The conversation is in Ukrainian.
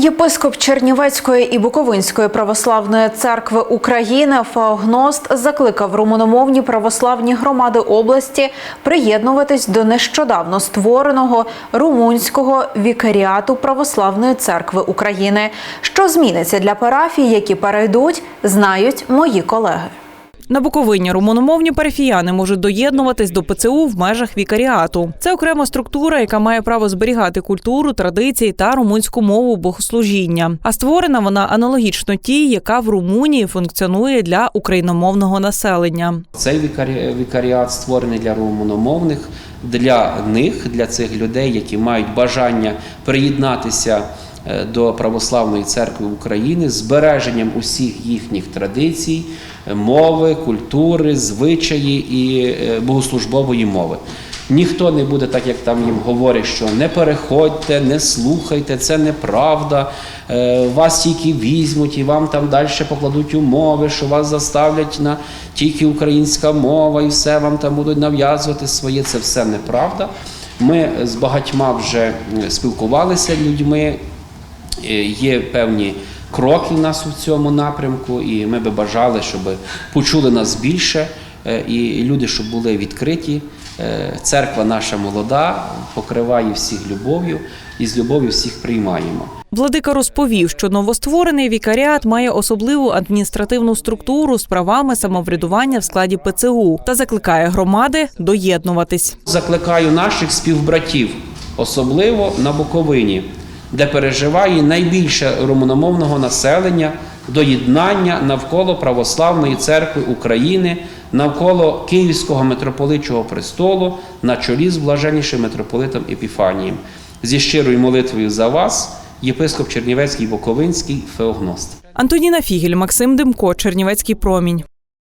Єпископ Чернівецької і Буковинської православної церкви України Феогност закликав румуномовні православні громади області приєднуватись до нещодавно створеного румунського вікаріату Православної церкви України. Що зміниться для парафій, які перейдуть, знають мої колеги. На Буковині румуномовні парафіяни можуть доєднуватись до ПЦУ в межах вікаріату. Це окрема структура, яка має право зберігати культуру, традиції та румунську мову богослужіння. А створена вона аналогічно тій, яка в Румунії функціонує для україномовного населення. Цей вікарі- вікаріат створений для румуномовних, для них, для цих людей, які мають бажання приєднатися до Православної церкви України збереженням усіх їхніх традицій, е, мови, культури, звичаї і е, богослужбової мови. Ніхто не буде так, як там їм говорять, що не переходьте, не слухайте, це неправда. е, Вас тільки візьмуть і вам там далі покладуть умови, що вас заставлять на тільки українська мова, і все вам там будуть нав'язувати своє. Це все неправда. Ми з багатьма вже спілкувалися людьми. Е, Є певні кроки в нас у цьому напрямку, і ми би бажали, щоб почули нас більше, е, і люди, щоб були відкриті. Е, Церква наша молода, покриває всіх любов'ю і з любов'ю всіх приймаємо. Владика розповів, що новостворений вікаріат має особливу адміністративну структуру з правами самоврядування в складі ПЦУ та закликає громади доєднуватись. Закликаю наших співбратів, особливо на Буковині, де переживає найбільше румуномовного населення до єднання навколо Православної церкви України, навколо Київського митрополичого престолу на чолі з блаженнішим митрополитом Епіфанієм. Зі щирою молитвою за вас, єпископ Чернівецький Буковинський Феогност. Антоніна Фігель, Максим Демко, Чернівецький промінь.